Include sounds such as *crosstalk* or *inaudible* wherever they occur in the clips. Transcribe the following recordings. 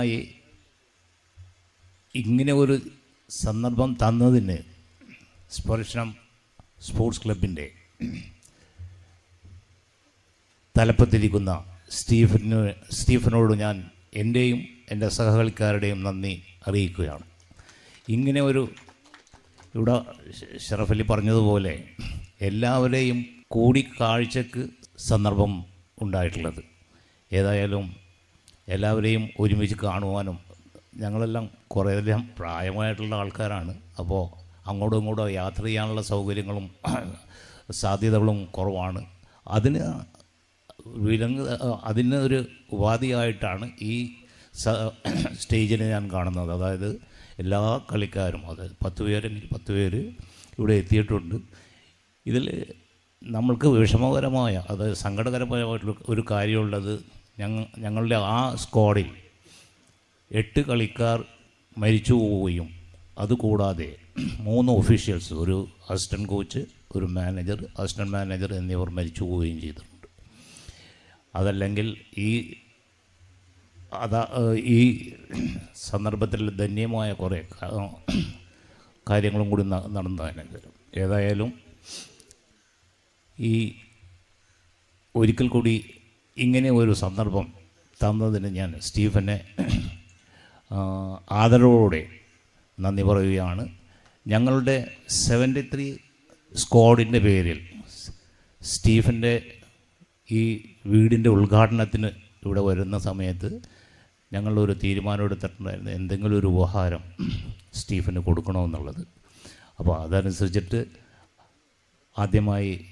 ആയി ഇങ്ങനെ ഒരു സന്ദർഭം തന്നതിന് സ്പർശനം സ്പോർട്സ് ക്ലബിന്റെ തലപ്പത്തിരിക്കുന്ന സ്റ്റീഫന് സ്റ്റീഫനോട് ഞാൻ എന്റെയും എന്റെ സഹകളിക്കാരുടെയും നന്ദി അറിയിക്കുകയാണ്. ഇങ്ങനെ ഒരു ഇവിടെ ഷറഫലി പറഞ്ഞതുപോലെ എല്ലാവരെയും കൂടിക്കാഴ്ചക്ക് സന്ദർഭം ഉണ്ടായിട്ടുള്ളത്. ഏതായാലും എല്ലാവരെയും ഒരുമിച്ച് കാണുവാനും ഞങ്ങളെല്ലാം കുറേയധികം പ്രായമായിട്ടുള്ള ആൾക്കാരാണ്. അപ്പോൾ അങ്ങോട്ടും ഇങ്ങോട്ടും യാത്ര ചെയ്യാനുള്ള സൗകര്യങ്ങളും *clears throat* സാധ്യതകളും കുറവാണ്. അതിന് വിലങ്ങ് അതിന് ഒരു ഉപാധിയായിട്ടാണ് ഈ *clears throat* സ്റ്റേജിനെ ഞാൻ കാണുന്നത്. അതായത് എല്ലാ കളിക്കാരും അത് പത്ത് പേരെങ്കിൽ പത്ത് പേര് ഇവിടെ എത്തിയിട്ടുണ്ട്. ഇതിൽ നമ്മൾക്ക് വിഷമകരമായ അത് സങ്കടകരമായിട്ടുള്ള ഒരു കാര്യമുള്ളത് ഞങ്ങൾ ഞങ്ങളുടെ ആ സ്ക്വാഡിൽ എട്ട് കളിക്കാർ മരിച്ചു പോവുകയും അതുകൂടാതെ മൂന്ന് ഒഫീഷ്യൽസ് ഒരു അസിസ്റ്റന്റ് കോച്ച് ഒരു മാനേജർ അസിസ്റ്റന്റ് മാനേജർ എന്നിവർ മരിച്ചു പോവുകയും ചെയ്തിട്ടുണ്ട്. അതല്ലെങ്കിൽ ഈ അതാ ഈ സന്ദർഭത്തിൽ ധന്യമായ കുറേ കാര്യങ്ങളും കൂടി നടന്നതിന് ഏതായാലും ഈ ഒരിക്കൽ കൂടി ഇങ്ങനെ ഒരു സന്ദർഭം തന്നതിന് ഞാൻ സ്റ്റീഫനെ ആദരവോടെ നന്ദി പറയുകയാണ്. ഞങ്ങളുടെ സെവന്റി ത്രീ സ്ക്വാഡിന്റെ പേരിൽ സ്റ്റീഫന്റെ ഈ വീടിന്റെ ഉദ്ഘാടനത്തിന് ഇവിടെ വരുന്ന സമയത്ത് ഞങ്ങളൊരു തീരുമാനം എടുത്തിട്ടുണ്ടായിരുന്നു. എന്തെങ്കിലും ഒരു ഉപഹാരം സ്റ്റീഫന് കൊടുക്കണമെന്നുള്ളത്. അപ്പോൾ അതനുസരിച്ചിട്ട് ആദ്യമായി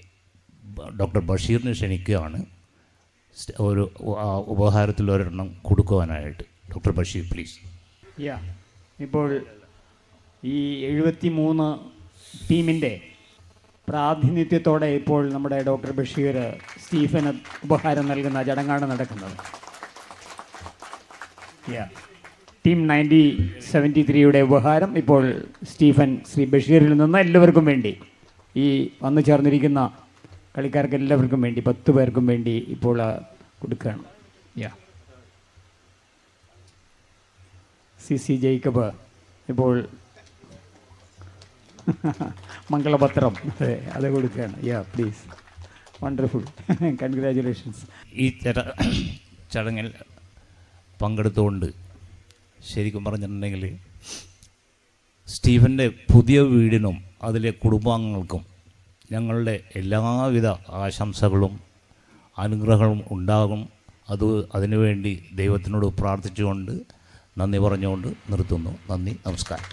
ഡോക്ടർ ബഷീറിനെ ക്ഷണിക്കുകയാണ്. ഒരു ഉപഹാരത്തിൽ ഒരെണ്ണം കൊടുക്കുവാനായിട്ട്. Doctor Basheer please. യാ ഇപ്പോൾ ഈ എഴുപത്തി മൂന്ന് ടീമിന്റെ പ്രാതിനിധ്യത്തോടെ ഇപ്പോൾ നമ്മുടെ ഡോക്ടർ ബഷീർ സ്റ്റീഫന് ഉപഹാരം നൽകുന്ന ചടങ്ങാണ് നടക്കുന്നത്. യാ ടീം നയന്റി സെവന്റി ത്രീയുടെ ഉപഹാരം ഇപ്പോൾ സ്റ്റീഫൻ ശ്രീ ബഷീറിൽ നിന്ന് എല്ലാവർക്കും വേണ്ടി ഈ വന്നു ചേർന്നിരിക്കുന്ന കളിക്കാർക്ക് എല്ലാവർക്കും വേണ്ടി പത്ത് പേർക്കും വേണ്ടി ഇപ്പോൾ കൊടുക്കുകയാണ്. യാ സി സി ജേക്കബ് ഇപ്പോൾ *laughs* മംഗളപത്രം. അതെ അത് കൊടുക്കുകയാണ്. യാ പ്ലീസ് വണ്ടർഫുൾ കൺഗ്രാജുലേഷൻസ് ഈ ചട ചടങ്ങിൽ പങ്കെടുത്തുകൊണ്ട് ശരിക്കും പറഞ്ഞിട്ടുണ്ടെങ്കിൽ സ്റ്റീഫന്റെ പുതിയ വീടിനും അതിലെ കുടുംബാംഗങ്ങൾക്കും ഞങ്ങളുടെ എല്ലാവിധ ആശംസകളും അനുഗ്രഹങ്ങളും ഉണ്ടാകും. അത് അതിനുവേണ്ടി ദൈവത്തിനോട് പ്രാർത്ഥിച്ചുകൊണ്ട് നന്ദി പറഞ്ഞുകൊണ്ട് നിർത്തുന്നു. നന്ദി നമസ്കാരം.